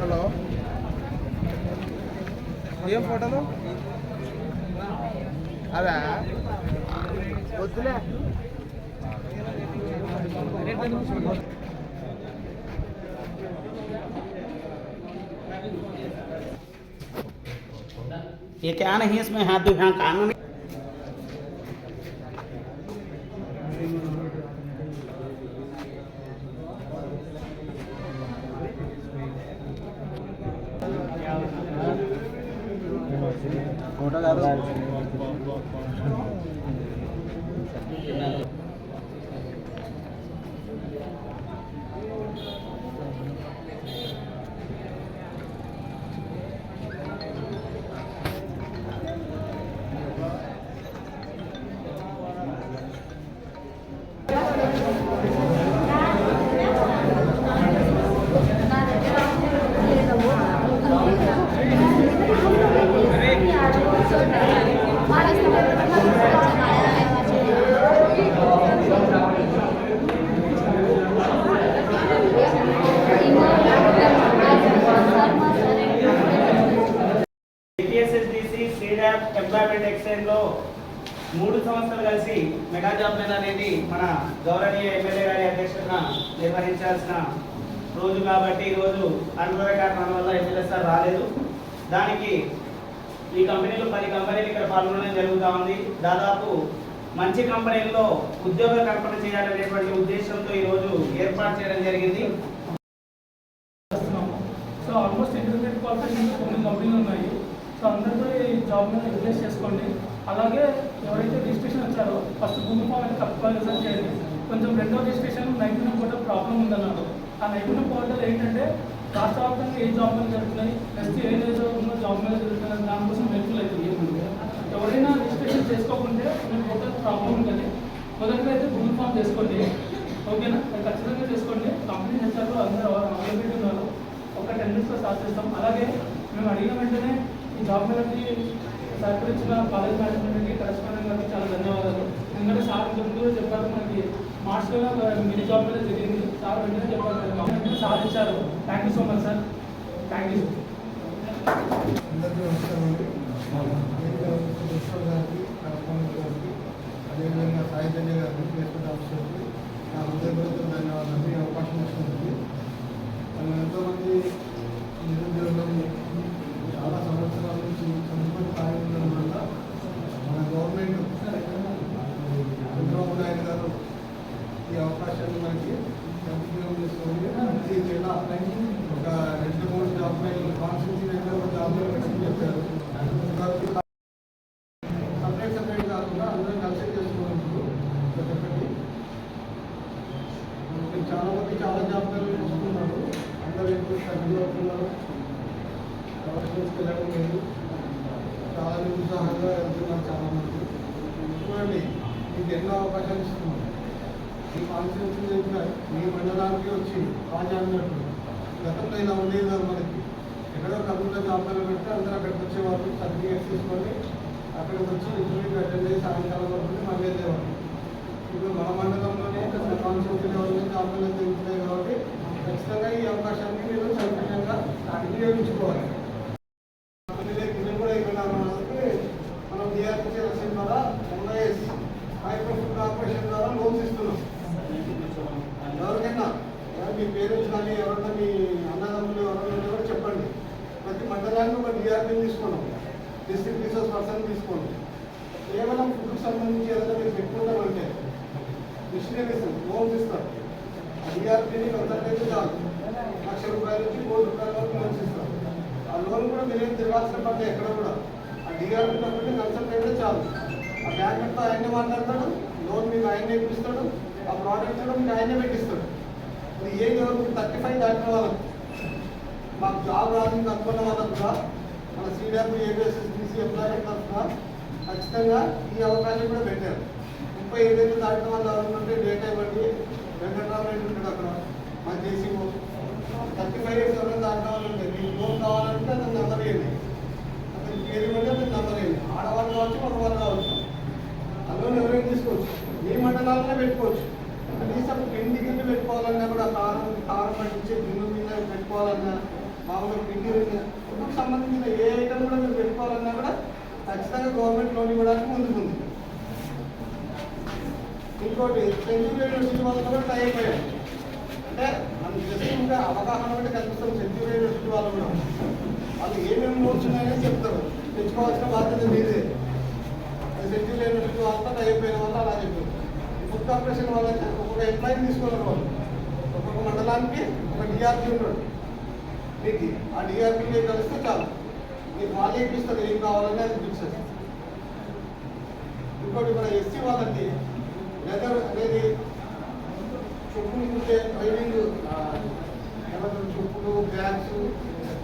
Hello ఏం ఫోటోలు అవా వద్దులే ये क्या नहीं इसमें हाथ दो यहाँ कानून ఫోటో కాదు. మూడు సంవత్సరాలు కలిసి మెగా జాబ్ మేళా అనేది మన గౌరవనీయ ఎమ్మెల్యే గారి అధ్యక్షతన నిర్వహించాల్సిన రోజు కాబట్టి ఈరోజు రోజు అనుభవ కారణాల వల్ల ఎమ్మెల్యే సార్ రాలేదు. దానికి ఈ కంపెనీలో పది కంపెనీలు ఇక్కడ పాల్గొనడం జరుగుతూ ఉంది. దాదాపు మంచి కంపెనీల్లో ఉద్యోగ కల్పన చేయాలనేటువంటి ఉద్దేశంతో ఈ రోజు ఏర్పాటు చేయడం జరిగింది. సో ఆల్మోస్ట్ ఇంటర్మీడియట్ క్వాలిఫికేషన్ కొన్ని కంపెనీలు ఉన్నాయి. సో అందరూ కూడా ఈ జాబ్ మీద రిప్లేస్ చేసుకోండి. అలాగే ఎవరైతే రిజిస్ట్రేషన్ వచ్చారో ఫస్ట్ భూమి ఫామ్ అయితే కంపల్సరీ చేయండి. కొంచెం రెండో రిజిస్ట్రేషన్ నైపుణ్యం పోర్టల్ ప్రాబ్లం ఉందన్నారు ఆ నైపుణ్యం పోర్టల్ ఏంటంటే రాష్ట్ర వ్యాప్తంగా ఏ జాబ్ మీద జరుగుతున్నాయి నెక్స్ట్ ఏ ఏదో ఉన్న జాబ్ మీద జరుగుతున్నాయి దానికోసం హెల్ప్ఫుల్ అవుతుంది. ఎవరైనా రిజిస్ట్రేషన్ చేసుకోకుంటే మీకు పోర్టల్ ప్రాబ్లం ఉంటుంది. మొదటిగా అయితే భూమి ఫామ్ చేసుకోండి. ఓకేనా? అది ఖచ్చితంగా చేసుకోండి. కంపెనీ హెచ్ఆర్లో అందరూ అవైలబిలిటీ ఉన్నారు. ఒక టెన్ మినిట్స్లో స్టార్ట్ చేస్తాం. అలాగే మేము అడిగిన వెంటనే ఈ జాబ్ మీద సహకరించిన కాలేజ్ మేనేజ్మెంట్కి కరెస్పాండెంట్ గారికి చాలా ధన్యవాదాలు. ఎందుకంటే సార్ ఇంతకుముందు చెప్పారు మనకి. మార్చ్లో మినీ జాబ్ మీద జరిగింది. సార్ వెంటనే చెప్పారు. వెంటనే సార్ ఇచ్చారు thank you so much sir thank you అందరికీ నమస్కారం అండి. గారికి కరస్పాండెంట్ గారికి అదేవిధంగా సాహిత్య గారికి ప్లేస్మెంట్ ఆఫీసర్కి నా హృదయపూర్వక ధన్యవాదాలు. ఈ అవకాశం ఇచ్చినందుకు ఎంతోమంది నిరుద్యోగం చాలా సంవత్సరాల నుంచి చదువుకొని ఖాళీ ఉండడం వల్ల మన గవర్నమెంట్ చంద్రబాబు నాయుడు గారు ఈ అవకాశాన్ని మనకి సద్వినియోగం చేసుకొని ఈ జిల్లా ఒక రెండు మూడు జాబ్ మేళలు కాన్స్టిట్యూన్సీ దగ్గర ఒక జాబ్ మేళ పెట్టని చెప్పారు కాబట్టి సపరేట్ సపరేట్ కాకుండా అందరం కలిసి చేసుకోవచ్చు ప్రతి ఒక్కటి మనకి చాలా మంది చాలా జాబ్ మేళలు చూస్తున్నారు అందరూ ఎక్కువ స్ట్రగుల్ అవుతున్నారు ప్రొఫెషనల్స్కి వెళ్ళడం లేదు. చాలా నిరుత్సాహంగా వెళ్తున్నారు చాలా మంది చూడండి మీకు ఎన్నో అవకాశాలు ఇస్తున్నాం ఈ కాన్స్టిట్యూన్సీ చెప్పినా మీ మండలానికి వచ్చి రాజా గతంలో ఇలా ఉండేది మనకి. ఎక్కడో కంప్యూటర్ జాబ్లో పెడితే అందరూ అక్కడికి వచ్చేవారు. సర్టిఫికేట్స్ తీసుకొని అక్కడికి వచ్చి ఇంటర్వ్యూకి అటెండ్ చేసి సాయంకాలం వరకు మళ్ళీ వెళ్ళేవారు. ఇప్పుడు మన మండలంలోనే కాన్స్టిట్యూన్సీ లెవెల్లో జాబ్లు జరుగుతున్నాయి కాబట్టి ఖచ్చితంగా ఈ అవకాశాన్ని మీరు సౌకర్యంగా వినియోగించుకోవాలి ఇది కూడా ఇక్కడ మనకి మనం డిఆర్పీ రసీదు ద్వారా ఎంఐఎస్ మైక్రో ఫుడ్ కార్పొరేషన్ ద్వారా లోన్స్ ఇస్తున్నాం ఎవరికైనా ఎవరు మీ పేరెంట్స్ కానీ ఎవరైనా మీ అన్నదమ్ములు ఎవరైనా ఉంటే కూడా చెప్పండి ప్రతి మండలానికి ఒక డిఆర్పీ తీసుకున్నాం డిస్ట్రిక్ట్ రిసోర్స్ పర్సన్ తీసుకోండి. కేవలం ఫుడ్కి సంబంధించి ఏదైనా మీరు పెట్టుకుంటామంటే మిషనరీస్ లోన్స్ ఇస్తారు. డిఆర్పీని కొంతకైతే చాలు లక్ష రూపాయల నుంచి కోటి రూపాయల వరకు లోన్స్ ఇస్తారు. ఆ లోన్ కూడా మీరేం తిరగాల్సిన పని ఎక్కడ కూడా. ఆ డిఆర్పీ ఒకటి కన్సల్ట్ అయితే చాలు. ఆ బ్యాంకుతో ఆయనే మాట్లాడతాడు. లోన్ మీకు ఆయనే ఇప్పిస్తాడు. ఆ ప్రోడక్ట్ కూడా మీకు ఆయనే పెట్టిస్తాడు. ఏం ఏ ఎవరు థర్టీ ఫైవ్ దాటిన వాళ్ళకు. మాకు జాబ్ రాదు అనుకున్న వాళ్ళకు కూడా మన సీడబ్ల్యూ ఏబిఎస్ఎస్బీసీ ఎంప్లాయ్మెంట్ తరఫున ఖచ్చితంగా ఈ అవకాశం కూడా పెట్టారు. ముప్పై ఏదైతే దాటిన వాళ్ళు ఎవరు డేటా ఇవ్వండి వెంకటరామరెడ్డి ఉంటాడు అక్కడ. మన జేసీఓ థర్టీ ఫైవ్ ఇయర్స్ ఎవరైనా దాటిన వాళ్ళు ఉంటే మీకు లోన్ కావాలంటే అతను నెంబర్ వేయండి అతని పేరు ఇవ్వండి అతని నెంబర్ వేయండి ఆడవాళ్ళు కావచ్చు మగవాళ్ళు కావచ్చు. అందులో ఎవరైనా తీసుకోవచ్చు. మీ మండలాలనే పెట్టుకోవచ్చు. కనీసం పిండి గిన్నె పెట్టుకోవాలన్నా కూడా కారం కారం పట్టించే గిన్నె మీద పెట్టుకోవాలన్నా మామూలుగా పిండి ఫుడ్కి సంబంధించిన ఏ ఐటమ్ కూడా మీరు పెట్టుకోవాలన్నా కూడా ఖచ్చితంగా గవర్నమెంట్ లోన్ ఇవ్వడానికి ముందుకుంది. ఇంకోటి సెంచురీ యూనివర్సిటీ వాళ్ళు కూడా ట్రై అయిపోయారు అంటే మనం జస్ట్ ఇంకా అవగాహన కూడా కల్పిస్తాం సెంచురీ యూనివర్సిటీ వాళ్ళు కూడా. వాళ్ళు ఏమేమి నోట్స్ ఉన్నాయని చెప్తారు. తెచ్చుకోవాల్సిన బాధ్యత మీదే. అది సెంచురీ యూనివర్సిటీ వాళ్ళతో ట్రై అయిపోయిన వాళ్ళు అలా చెప్పారు. ఫుడ్ కార్పొరేషన్ వాళ్ళకి ఒక్కొక్క ఎంప్లాయీని తీసుకున్నారు వాళ్ళు ఒక్కొక్క మండలానికి ఒక డిఆర్పీ ఉన్నాడు మీకు ఆ డిఆర్పీ కలిస్తే చాలు. మీకు వాళ్ళు ఇప్పిస్తారు ఏం కావాలని అది ఇంకోటి మన ఎస్సీ వాళ్ళకి లెదర్ అనేది చెప్పులు కుట్టే ట్రైనింగ్ ఏమంటారు చెప్పులు బ్యాగ్స్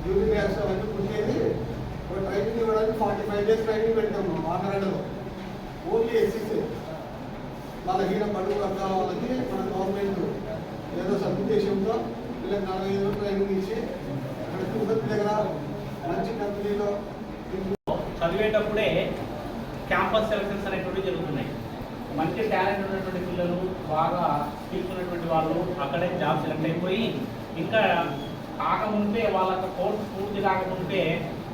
డ్యూటీ బ్యాగ్స్ అవన్నీ కుట్టేది ఒక ట్రైనింగ్ ఇవ్వడానికి ఫార్టీ ఫైవ్ డేస్ ట్రైనింగ్ పెట్టాము మాట్లాడలో ఓన్లీ ఎస్సీసీ వాళ్ళ హీన పడుగు వర్గాల వాళ్ళకి మన గవర్నమెంట్ ఏదో సదుద్దేశంతో వీళ్ళకి నలభై ఐదు రోజులు ట్రైనింగ్ ఇచ్చి మంచి కంపెనీలో చదివేటప్పుడే క్యాంపస్ సెలక్షన్స్ అనేటువంటివి జరుగుతున్నాయి. మంచి టాలెంట్ ఉన్నటువంటి పిల్లలు బాగా స్కిల్స్ ఉన్నటువంటి వాళ్ళు అక్కడే జాబ్ సెలెక్ట్ అయిపోయి ఇంకా కాకముందే వాళ్ళ కోర్స్ పూర్తి కాకముందే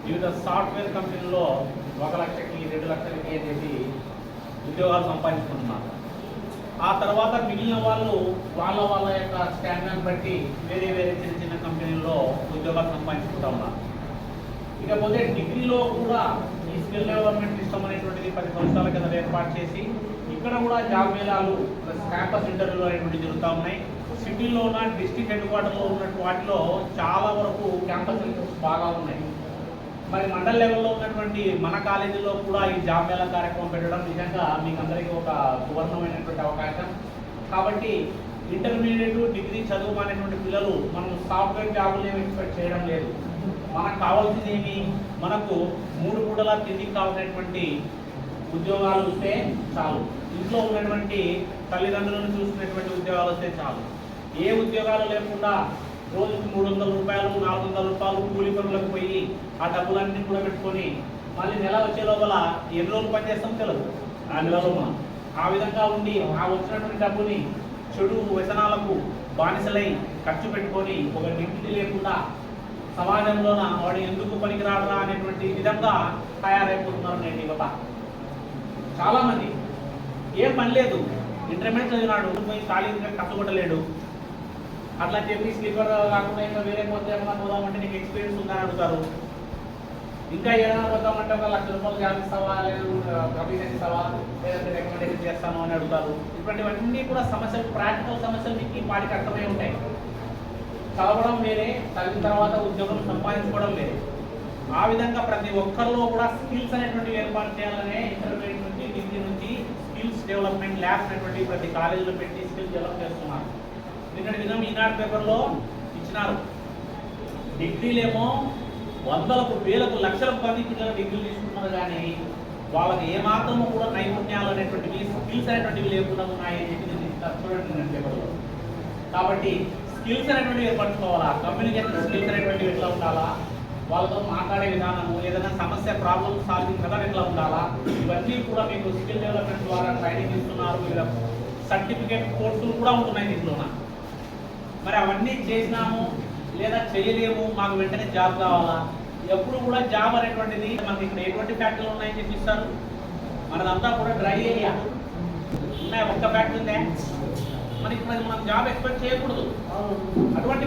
వివిధ సాఫ్ట్వేర్ కంపెనీల్లో ఒక లక్షకి రెండు లక్షలకి అనేది ఉద్యోగాలు సంపాదించుకుంటున్నారు. ఆ తర్వాత మిగిలిన వాళ్ళు వాళ్ళ వాళ్ళ యొక్క స్టాండర్డ్ బట్టి వేరే వేరే చిన్న చిన్న కంపెనీల్లో ఉద్యోగాలు సంపాదించుకుంటా ఉన్నారు. ఇకపోతే డిగ్రీలో కూడా ఈ స్కిల్ డెవలప్మెంట్ సిస్టమ్ అనేటువంటిది పది సంవత్సరాల కింద ఏర్పాటు చేసి ఇక్కడ కూడా జాబ్ మేళాలు ప్లస్ క్యాంపస్ ఇంటర్వ్యూలు అనేటువంటి జరుగుతూ ఉన్నాయి. సిటీలో ఉన్న డిస్టిక్ హెడ్ క్వార్టర్లో ఉన్నటువంటి వాటిలో చాలా వరకు క్యాంపస్ ఇంటర్వ్యూస్ బాగా ఉన్నాయి. మరి మండల్ లెవెల్లో ఉన్నటువంటి మన కాలేజీలో కూడా ఈ జాబ్ మేళా కార్యక్రమం పెట్టడం నిజంగా మీకు అందరికీ ఒక సువర్ణమైనటువంటి అవకాశం. కాబట్టి ఇంటర్మీడియట్ డిగ్రీ చదువు అనేటువంటి పిల్లలు మనం సాఫ్ట్వేర్ జాబులు ఏమి ఎక్స్పెక్ట్ చేయడం లేదు. మనకు కావాల్సింది ఏమి? మనకు మూడు పూటల తిండికి కావాల్సినటువంటి ఉద్యోగాలు వస్తే చాలు. ఇంట్లో ఉన్నటువంటి తల్లిదండ్రులను చూసుకునేటువంటి ఉద్యోగాలు వస్తే చాలు. ఏ ఉద్యోగాలు లేకుండా రోజుకు మూడు వందల రూపాయలు నాలుగు వందల రూపాయలు కూలి పనులకు పోయి ఆ డబ్బులన్నీ కూడా పెట్టుకొని మళ్ళీ నెల వచ్చే లోపల ఎన్ని రోజులు పనిచేస్తాం తెలియదు ఆ నెలలో మనం ఆ విధంగా ఉండి ఆ వచ్చినటువంటి డబ్బుని చెడు వ్యసనాలకు బానిసలై ఖర్చు పెట్టుకొని ఒక నింటి లేకుండా సమాజంలోన వాడు ఎందుకు పనికిరాడరా అనేటువంటి విధంగా తయారైపోతున్నారు నేను యువత. చాలామంది ఏం పని లేదు ఇంటర్మీడియట్ చదివినాడు పోయి ఖాళీగా కష్టపడలేడు అట్లా చెప్పి స్లీపర్ కాకుండా ఇంకా వేరే కొత్త ఏమైనా పోదామంటే నీకు ఎక్స్పీరియన్స్ ఉందని అడుగుతారు. ఇంకా ఏదైనా పోతామంటే ఒక లక్ష రూపాయలు జాబ్ ఇస్తావా? లేదు కమిషన్ ఇస్తావా? లేదంటే రికమెండేషన్ చేస్తాను అని అడుగుతారు. ఇటువంటివన్నీ కూడా సమస్యలు ప్రాక్టికల్ సమస్యలు మీకు వాటికి అర్థమై ఉంటాయి. చదవడం వేరే చదివిన తర్వాత ఉద్యోగం సంపాదించుకోవడం వేరే. ఆ విధంగా ప్రతి ఒక్కరిలో కూడా స్కిల్స్ అనేటువంటివి ఏర్పాటు చేయాలనే ఇంటర్మీడియట్ నుంచి డిగ్రీ నుంచి స్కిల్స్ డెవలప్మెంట్ ల్యాబ్స్ అనేటువంటి ప్రతి కాలేజీలో పెట్టి స్కిల్స్ డెవలప్ చేస్తున్నారు. నిన్నటి విధం ఈనాడు పేపర్లో ఇచ్చినారు. డిగ్రీలేమో వందలకు వేలకు లక్షలకు పది పిల్లలు డిగ్రీలు తీసుకుంటున్నారు కానీ వాళ్ళకి ఏమాత్రము కూడా నైపుణ్యాలు అనేటువంటివి స్కిల్స్ అనేటువంటివి లేకుండా ఉన్నాయి అని చెప్పి చూడండి పేపర్లో. కాబట్టి స్కిల్స్ అనేటువంటివి ఏర్పరచుకోవాలా? కమ్యూనికేషన్ స్కిల్స్ అనేటువంటివి ఎట్లా ఉండాలా? వాళ్ళతో మాట్లాడే విధానము ఏదైనా సమస్య ప్రాబ్లమ్ సాల్వింగ్ మెథడ్ ఎట్లా ఉండాలా? ఇవన్నీ కూడా మీకు స్కిల్ డెవలప్మెంట్ ద్వారా ట్రైనింగ్ ఇస్తున్నారు. వివిధ సర్టిఫికేట్ కోర్సులు కూడా ఉంటున్నాయి దీంట్లోన. మరి అవన్నీ చేసినాము లేదా చేయలేము మాకు వెంటనే జాబ్ కావాలా? ఎప్పుడు కూడా జాబ్ అనేటువంటిది మనకి ఇక్కడ ఎటువంటి ఫ్యాక్టరీలు ఉన్నాయని చెప్పిస్తారు? మనదంతా కూడా డ్రై ఏరియా ఉన్నాయి? ఒక్క ఫ్యాక్టరీ ఉందే? మరి ఇప్పుడు మనం జాబ్ ఎక్స్పెక్ట్ చేయకూడదు. అటువంటి